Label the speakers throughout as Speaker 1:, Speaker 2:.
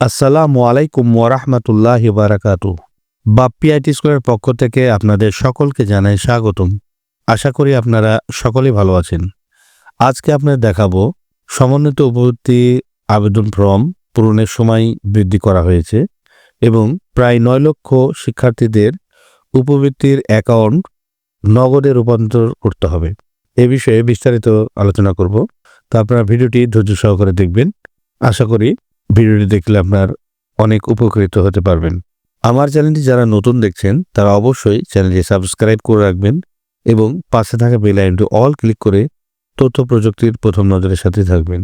Speaker 1: আসসালামু আলাইকুম ওরহমতুল্লাহ বারাকাতু বাপ্পি আইটি স্কুলের পক্ষ থেকে আপনাদের সকলকে জানাই স্বাগতম। আশা করি আপনারা সকলেই ভালো আছেন। আজকে আপনাদের দেখাবো সমন্বিত উপবৃত্তি আবেদন ফর্ম পূরণের সময় বৃদ্ধি করা হয়েছে এবং প্রায় নয় লক্ষ শিক্ষার্থীদের উপবৃত্তির অ্যাকাউন্ট নগদে রূপান্তর করতে হবে। এ বিষয়ে বিস্তারিত আলোচনা করব। তা আপনারা ভিডিওটি ধৈর্য সহকারে দেখবেন। আশা করি ভিডিওটি দেখলে আপনার অনেক উপকৃত হতে পারবেন। আমার চ্যানেলটি যারা নতুন দেখছেন, তারা অবশ্যই চ্যানেলটি সাবস্ক্রাইব করে রাখবেন এবং পাশে থাকা বেল আইকনটি অল ক্লিক করে তথ্য প্রযুক্তির প্রথম নজরের সাথে থাকবেন।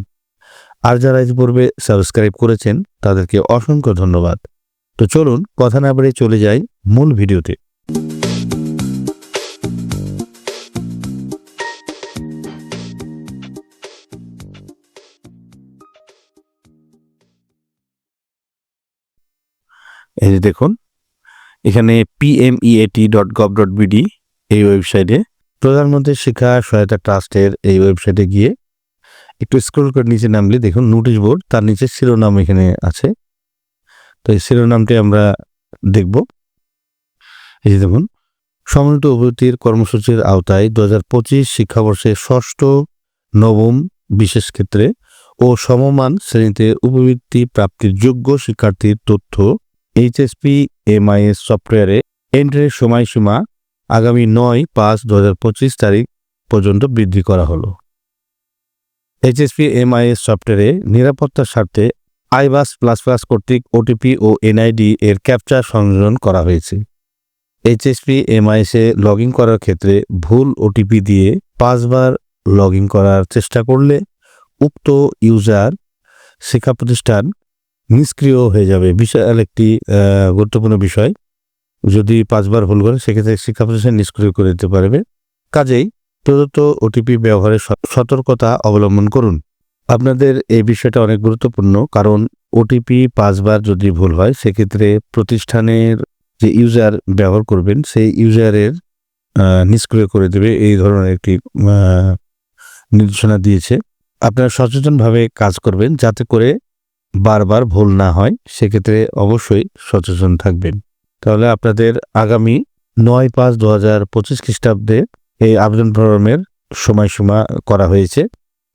Speaker 1: আর যারা ইতিপূর্বে সাবস্ক্রাইব করেছেন, তাদেরকে অসংখ্য ধন্যবাদ। তো চলুন, কথা না বাড়িয়ে চলে যাই মূল ভিডিওতে। এই যে দেখুন, এখানে PMEAT dot gov dot BD এই ওয়েবসাইটে প্রধানমন্ত্রী শিক্ষা সহায়তা ট্রাস্টের এই ওয়েবসাইটে গিয়ে একটু স্ক্রল করে নিচে নামলে দেখুন নোটিশ বোর্ড তার নিচে শিরোনাম এখানে আছে। তো এই শিরোনামটি আমরা দেখব। এই যে দেখুন সমন্বিত অভিবৃত্তির কর্মসূচির আওতায় দু হাজার পঁচিশ শিক্ষাবর্ষে ষষ্ঠ, নবম বিশেষ ক্ষেত্রে ও সমমান শ্রেণীতে উপবৃত্তি প্রাপ্তির যোগ্য শিক্ষার্থীর তথ্য এইচএসপি, এমআইএস সফটওয়্যারে এন্ট্রির সময়সীমা আগামী নয় পাঁচ দু তারিখ পর্যন্ত বৃদ্ধি করা হলো। এইচএসপি, এমআইএস সফটওয়্যারে নিরাপত্তার স্বার্থে আইবাস প্লাস প্লাস কর্তৃক ওটিপি ও এনআইডি এর ক্যাপচার সংযোজন করা হয়েছে। এইচএসপি, এমআইএসে লগ ইন করার ক্ষেত্রে ভুল ওটিপি দিয়ে পাঁচবার লগ ইন করার চেষ্টা করলে উক্ত ইউজার শিক্ষা প্রতিষ্ঠান নিষ্ক্রিয় হয়ে যাবে। বিশাল একটি গুরুত্বপূর্ণ বিষয়। যদি পাঁচবার ভুল করে সেক্ষেত্রে শিক্ষা প্রতিষ্ঠান নিষ্ক্রিয় করে দিতে পারবে। কাজেই প্রদত্ত ওটিপি ব্যবহারে সতর্কতা অবলম্বন করুন। আপনাদের এই বিষয়টা অনেক গুরুত্বপূর্ণ, কারণ ওটিপি পাঁচবার যদি ভুল হয়, সেক্ষেত্রে প্রতিষ্ঠানের যে ইউজার ব্যবহার করবেন, সেই ইউজারের নিষ্ক্রিয় করে দেবে। এই ধরনের একটি নির্দেশনা দিয়েছে। আপনারা সচেতনভাবে কাজ করবেন, যাতে করে বারবার ভুল না হয়, সেক্ষেত্রে অবশ্যই সচেতন থাকবেন। তাহলে আপনাদের আগামী নয় পাঁচ দু হাজার পঁচিশ খ্রিস্টাব্দে এই আবেদন ফর্মের সময়সীমা করা হয়েছে।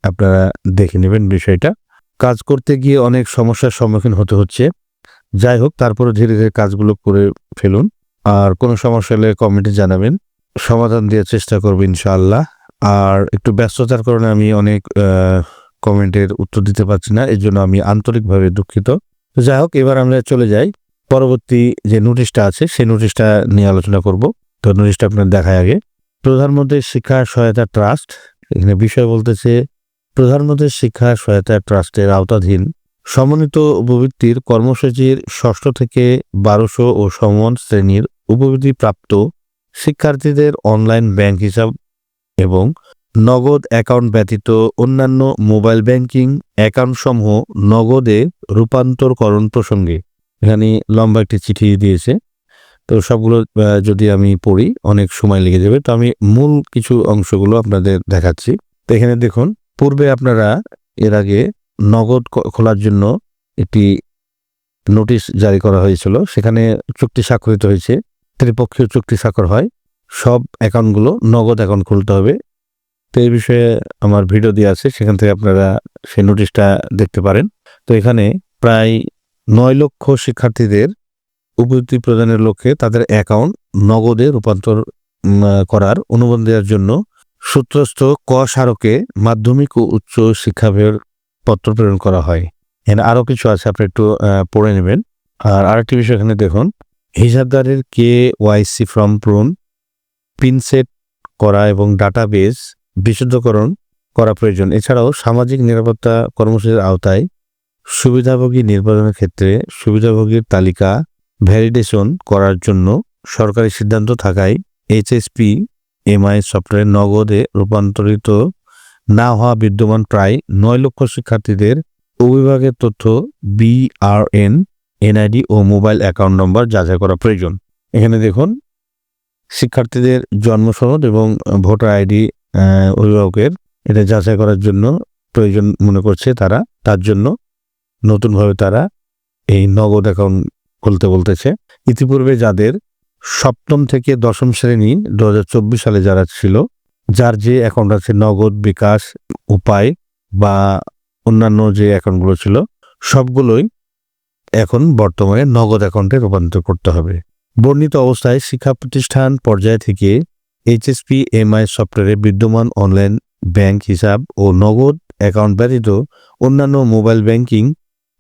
Speaker 1: আপনারা দেখে নেবেন বিষয়টা। কাজ করতে গিয়ে অনেক সমস্যার সম্মুখীন হতে হচ্ছে। যাই হোক তারপরে ধীরে ধীরে কাজগুলো করে ফেলুন। আর কোনো সমস্যা হলে কমেন্টে জানাবেন। সমাধান দেওয়ার চেষ্টা করব ইনশাআল্লাহ। আর একটু ব্যস্ততার কারণে আমি অনেক কমেন্টের উত্তর দিতে পারছি না, এর জন্য আমি আন্তরিকভাবে দুঃখিত। তো যাই হোক, এবার আমরা চলে যাই। পরবর্তী যে নোটিশটা আছে, সেই নোটিশটা নিয়ে আলোচনা করব। তো নোটিশটা আপনার দেখায় আগে। প্রধানমন্ত্রী শিক্ষা সহায়তা ট্রাস্ট, এখানে বিষয় বলতেছে প্রধানমন্ত্রী শিক্ষা সহায়তা ট্রাস্টের আওতাধীন সমন্বিত উপবৃত্তির কর্মসূচির ষষ্ঠ থেকে বারোশো ও সমন শ্রেণির উপবৃত্তি প্রাপ্ত শিক্ষার্থীদের অনলাইন ব্যাংক হিসাব এবং নগদ অ্যাকাউন্ট ব্যতীত অন্যান্য মোবাইল ব্যাংকিং অ্যাকাউন্টসমূহ নগদে রূপান্তরকরণ প্রসঙ্গে। এখানে লম্বা একটি চিঠি দিয়েছে। তো সবগুলো যদি আমি পড়ি, অনেক সময় লেগে যাবে। তো আমি মূল কিছু অংশগুলো আপনাদের দেখাচ্ছি। তো এখানে দেখুন, পূর্বে আপনারা এর আগে নগদ খোলার জন্য একটি নোটিশ জারি করা হয়েছিল। সেখানে চুক্তি স্বাক্ষরিত হয়েছে। ত্রিপক্ষীয় চুক্তি স্বাক্ষর হয়। সব অ্যাকাউন্টগুলো নগদ অ্যাকাউন্ট খুলতে হবে। তো এই বিষয়ে আমার ভিডিও দেওয়া আছে, সেখান থেকে আপনারা সেই নোটিশটা দেখতে পারেন। তো এখানে প্রায় নয় লক্ষ শিক্ষার্থীদের উপযুক্তি প্রদানের লক্ষ্যে তাদের অ্যাকাউন্ট নগদে রূপান্তর করার অনুমোদন দেওয়ার জন্য সূত্রস্থ ক স্মারকে মাধ্যমিক ও উচ্চ শিক্ষা বিভাগের পত্র প্রেরণ করা হয়। এখানে আরও কিছু আছে, আপনি একটু পড়ে নেবেন। আর আরেকটি বিষয় এখানে দেখুন, হিসাবদারের কে ওয়াইসি ফর্ম পূরণ পিনসেট করা এবং ডাটাবেস বিশুদ্ধকরণ করা প্রয়োজন। এছাড়াও সামাজিক নিরাপত্তা কর্মসূচির আওতায় সুবিধাভোগী নির্বাচনের ক্ষেত্রে সুবিধাভোগীর তালিকা ভ্যালিডেশন করার জন্য সরকারি সিদ্ধান্ত থাকায় এইচএসপি, এমআই সফটওয়্যার নগদে রূপান্তরিত না হওয়া বিদ্যমান প্রায় নয় লক্ষ শিক্ষার্থীদের অভিভাবকের তথ্য বিআরএন, এনআইডি ও মোবাইল অ্যাকাউন্ট নম্বর যাচাই করা প্রয়োজন। এখানে দেখুন, শিক্ষার্থীদের জন্ম সনদ এবং ভোটার আইডি অভিভাবকের এটা যাচাই করার জন্য প্রয়োজন মনে করছে তারা। তার জন্য নতুনভাবে তারা এই নগদ অ্যাকাউন্ট খুলতে বলতেছে। ইতিপূর্বে যাদের সপ্তম থেকে দশম শ্রেণি দু হাজার চব্বিশ সালে যারা ছিল, যার যে অ্যাকাউন্ট আছে নগদ, বিকাশ, উপায় বা অন্যান্য যে অ্যাকাউন্টগুলো ছিল, সবগুলোই এখন বর্তমানে নগদ অ্যাকাউন্টে রূপান্তর করতে হবে। বর্ণিত অবস্থায় শিক্ষা প্রতিষ্ঠান পর্যায় থেকে এইচএসপি, এমআই সফটওয়্যারে বিদ্যমান অনলাইন ব্যাংক হিসাব ও নগদ অ্যাকাউন্ট ব্যতীত অন্যান্য মোবাইল ব্যাংকিং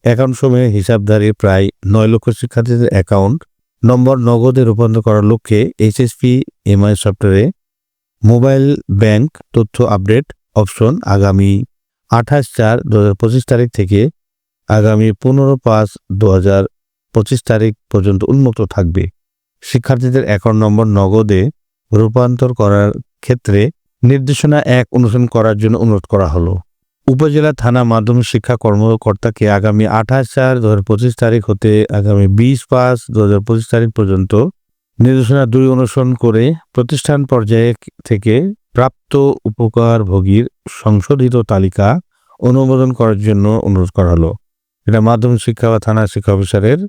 Speaker 1: অ্যাকাউন্ট সমূহের হিসাবধারী প্রায় নয় লক্ষ শিক্ষার্থীদের অ্যাকাউন্ট নম্বর নগদে রূপান্তর করার লক্ষ্যে এইচএসপি, এমআই সফটওয়্যারে মোবাইল ব্যাংক তথ্য আপডেট অপশন আগামী আঠাশ চার দু তারিখ থেকে আগামী পনেরো পাঁচ দু তারিখ পর্যন্ত উন্মুক্ত থাকবে। শিক্ষার্থীদের অ্যাকাউন্ট নম্বর নগদে রূপান্তর করার ক্ষেত্রে নির্দেশনা এক অনুসরণ করার জন্য অনুরোধ করা হলো। উপজেলা থানা মাধ্যমিক শিক্ষা কর্মকর্তাকে আগামী আঠাশ চার দু তারিখ হতে আগামী বিশ পাঁচ দু তারিখ পর্যন্ত নির্দেশনা দুই অনুসরণ করে প্রতিষ্ঠান পর্যায়ে থেকে প্রাপ্ত উপকারভোগীর সংশোধিত তালিকা অনুমোদন করার জন্য অনুরোধ করা হলো। এটা মাধ্যমিক শিক্ষা বা থানা শিক্ষা অফিসারের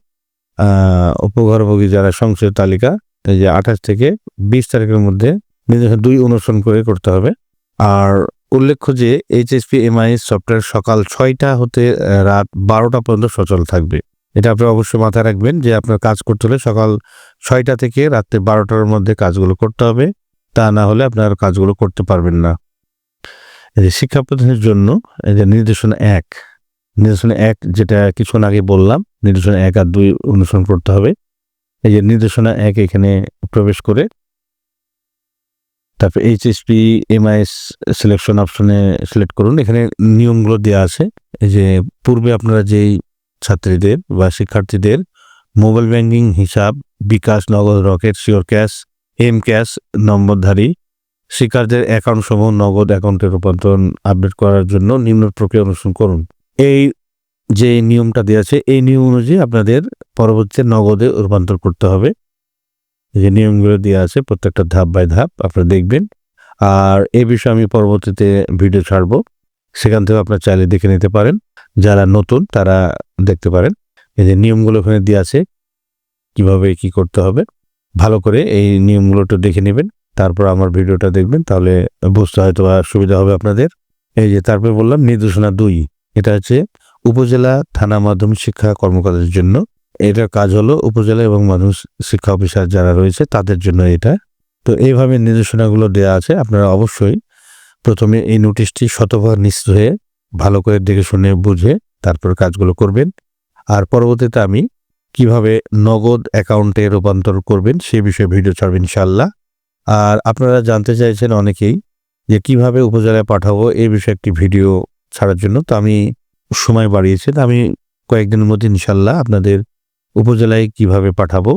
Speaker 1: উপকারভোগী যারা সংশোধিত তালিকা এই যে আঠাশ থেকে বিশ তারিখের মধ্যে নির্দেশনা দুই অনুসরণ করে করতে হবে। আর উল্লেখ্য যে এইচএসপি এমআই সফটওয়্যার সকাল ছয়টা হতে রাত বারোটা পর্যন্ত সচল থাকবে। এটা আপনি অবশ্যই মাথায় রাখবেন যে আপনার কাজ করতে হলে সকাল ছয়টা থেকে রাত্রে বারোটার মধ্যে কাজগুলো করতে হবে। তা না হলে আপনার কাজগুলো করতে পারবেন না। এই যে শিক্ষা প্রতিষ্ঠানের জন্য এই যে নির্দেশনা এক নির্দেশনা এক যেটা কিছুক্ষণ আগে বললাম, নির্দেশনা এক আর দুই অনুসরণ করতে হবে। এই যে নির্দেশনা এক এখানে প্রবেশ করে। তারপর এইচএসপি এমআইএস সিলেকশন অপশনে সিলেক্ট করুন। এখানে নিয়মগুলো দেওয়া আছে। এই যে পূর্বে আপনারা যেই ছাত্রীদের বা শিক্ষার্থীদের মোবাইল ব্যাংকিং হিসাব, bKash, Nagad, rocket sure cash M cash নম্বরধারী, শিক্ষার্থীদের অ্যাকাউন্ট সমূহ নগদ অ্যাকাউন্টে রূপান্তরণ আপডেট করার জন্য নিম্ন প্রক্রিয়া অনুসরণ করুন। এই যে নিয়মটা দেওয়া আছে, এই নিয়ম অনুযায়ী আপনাদের পরবর্তীতে নগদে রূপান্তর করতে হবে। যে নিয়মগুলো দেওয়া আছে, প্রত্যেকটা ধাপ বাই ধাপ আপনারা দেখবেন। আর এ বিষয়ে আমি পরবর্তীতে ভিডিও ছাড়বো। সেখান থেকে আপনারা চাইলে দেখে নিতে পারেন। যারা নতুন, তারা দেখতে পারেন। এই যে নিয়মগুলো ওখানে দেওয়া আছে, কীভাবে কি করতে হবে। ভালো করে এই নিয়মগুলো একটু দেখে নেবেন। তারপর আমার ভিডিওটা দেখবেন, তাহলে বুঝতে হয়তো সুবিধা হবে আপনাদের। এই যে তারপরে বললাম, নির্দেশনা দুই। এটা হচ্ছে উপজেলা থানা মাধ্যমিক শিক্ষা কর্মকর্তাদের জন্য এটার কাজ হলো উপজেলা এবং মাধ্যমিক শিক্ষা অফিসার যারা রয়েছে তাদের জন্য এটা। তো এইভাবে নির্দেশনাগুলো দেওয়া আছে, আপনারা অবশ্যই প্রথমে এই নোটিশটি শতভাগ নিশ্চিত হয়ে ভালো করে দেখে শুনে বুঝে তারপর কাজগুলো করবেন। আর পরবর্তীতে আমি কীভাবে নগদ অ্যাকাউন্টে রূপান্তর করবেন সে বিষয়ে ভিডিও ছাড়বেন ইনশাল্লাহ আর আপনারা জানতে চাইছেন অনেকেই যে কীভাবে উপজেলায় পাঠাবো এই বিষয়ে একটি ভিডিও ছাড়ার জন্য, তো আমি সময় বাড়িয়েছি। তো আমি কয়েকদিনের মধ্যে ইনশাল্লাহ আপনাদের উপজেলায় কীভাবে পাঠাবো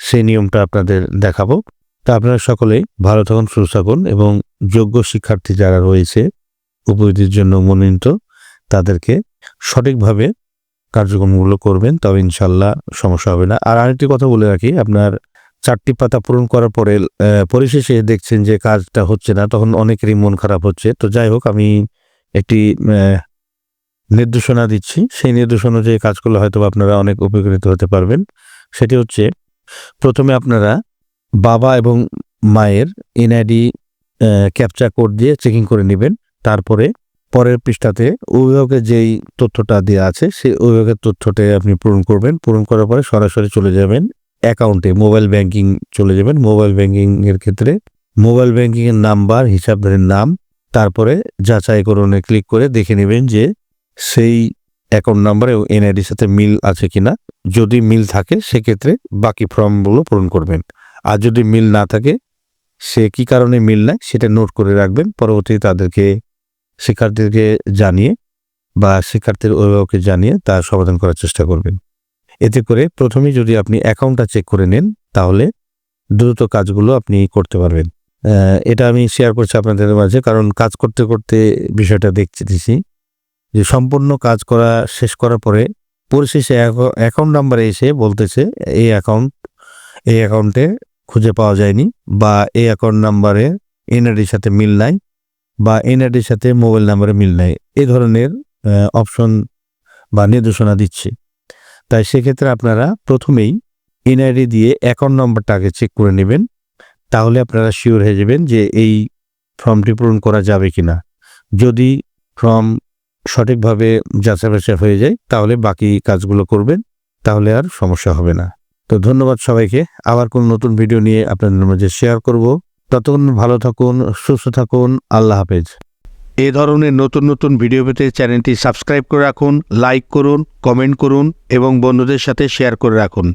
Speaker 1: সেই নিয়মটা আপনাদের দেখাবো। তা আপনারা সকলেই ভালো থাকুন, সুস্থ থাকুন এবং যোগ্য শিক্ষার্থী যারা রয়েছে, উপস্থিতির জন্য মনোনীত, তাদেরকে সঠিকভাবে কার্যক্রমগুলো করবেন তবে ইনশাল্লাহ সমস্যা হবে না। আর আরেকটি কথা বলে রাখি, আপনার চারটি পাতা পূরণ করার পরে পরিশেষে দেখছেন যে কাজটা হচ্ছে না, তখন অনেকেরই মন খারাপ হচ্ছে। তো যাই হোক, আমি একটি নির্দেশনা দিচ্ছি। সেই নির্দেশনা অনুযায়ী কাজ করলে হয়তো আপনারা অনেক উপকৃত হতে পারবেন। সেটি হচ্ছে, প্রথমে আপনারা বাবা এবং মায়ের এনআইডি ক্যাপচা কোড দিয়ে চেকিং করে নেবেন। তারপরে পরের পৃষ্ঠাতে অভিভাবকের যেই তথ্যটা দেওয়া আছে, সেই অভিভাবকের তথ্যটা আপনি পূরণ করবেন। পূরণ করার পরে সরাসরি চলে যাবেন অ্যাকাউন্টে, মোবাইল ব্যাংকিং চলে যাবেন। মোবাইল ব্যাংকিং এর ক্ষেত্রে মোবাইল ব্যাংকিং এর নাম্বার, হিসাবধারীর নাম, তারপরে যাচাইকরণে ক্লিক করে দেখে নেবেন যে সেই অ্যাকাউন্ট নাম্বার এবং এনআইডির সাথে মিল আছে কিনা, যদি মিল থাকে, সেক্ষেত্রে বাকি ফর্মগুলো পূরণ করবেন। আর যদি মিল না থাকে, সে কি কারণে মিল নাই, সেটা নোট করে রাখবেন। পরবর্তীতে তাদেরকে, শিক্ষার্থীদেরকে জানিয়ে বা শিক্ষার্থীর অভিভাবককে জানিয়ে তার সমাধান করার চেষ্টা করবেন। এতে করে প্রথমেই যদি আপনি অ্যাকাউন্টটা চেক করে নেন, তাহলে দ্রুত কাজগুলো আপনি করতে পারবেন। এটা আমি শেয়ার করছি আপনাদের মাঝে, কারণ কাজ করতে করতে বিষয়টা দেখতেছি। যে সম্পূর্ণ কাজ করা শেষ করার পরে পরিশেষে অ্যাকাউন্ট নাম্বারে এসে বলতেছে এই অ্যাকাউন্ট এই অ্যাকাউন্টে খুঁজে পাওয়া যায়নি বা এই অ্যাকাউন্ট নাম্বারে এনআইডির সাথে মিল নাই বা এনআইডির সাথে মোবাইল নাম্বারে মিল নাই। এ ধরনের অপশন বা নির্দেশনা দিচ্ছে। তাই সেক্ষেত্রে আপনারা প্রথমেই এনআইডি দিয়ে অ্যাকাউন্ট নম্বরটা আগে চেক করে নেবেন। তাহলে আপনারা শিওর হয়ে যাবেন যে এই ফর্মটি পূরণ করা যাবে কিনা। যদি ফর্ম সঠিকভাবে যাচাই বাছাই হয়ে যায়, তাহলে বাকি কাজগুলো করবেন, তাহলে আর সমস্যা হবে না। তো ধন্যবাদ সবাইকে। আবার কোন নতুন ভিডিও নিয়ে আপনাদের মাঝে শেয়ার করব। ততক্ষণ ভালো থাকুন, সুস্থ থাকুন, আল্লাহ হাফেজ।
Speaker 2: এ ধরনের নতুন নতুন ভিডিও পেতে চ্যানেলটি সাবস্ক্রাইব করে রাখুন, লাইক করুন, কমেন্ট করুন এবং বন্ধুদের সাথে শেয়ার করে রাখুন।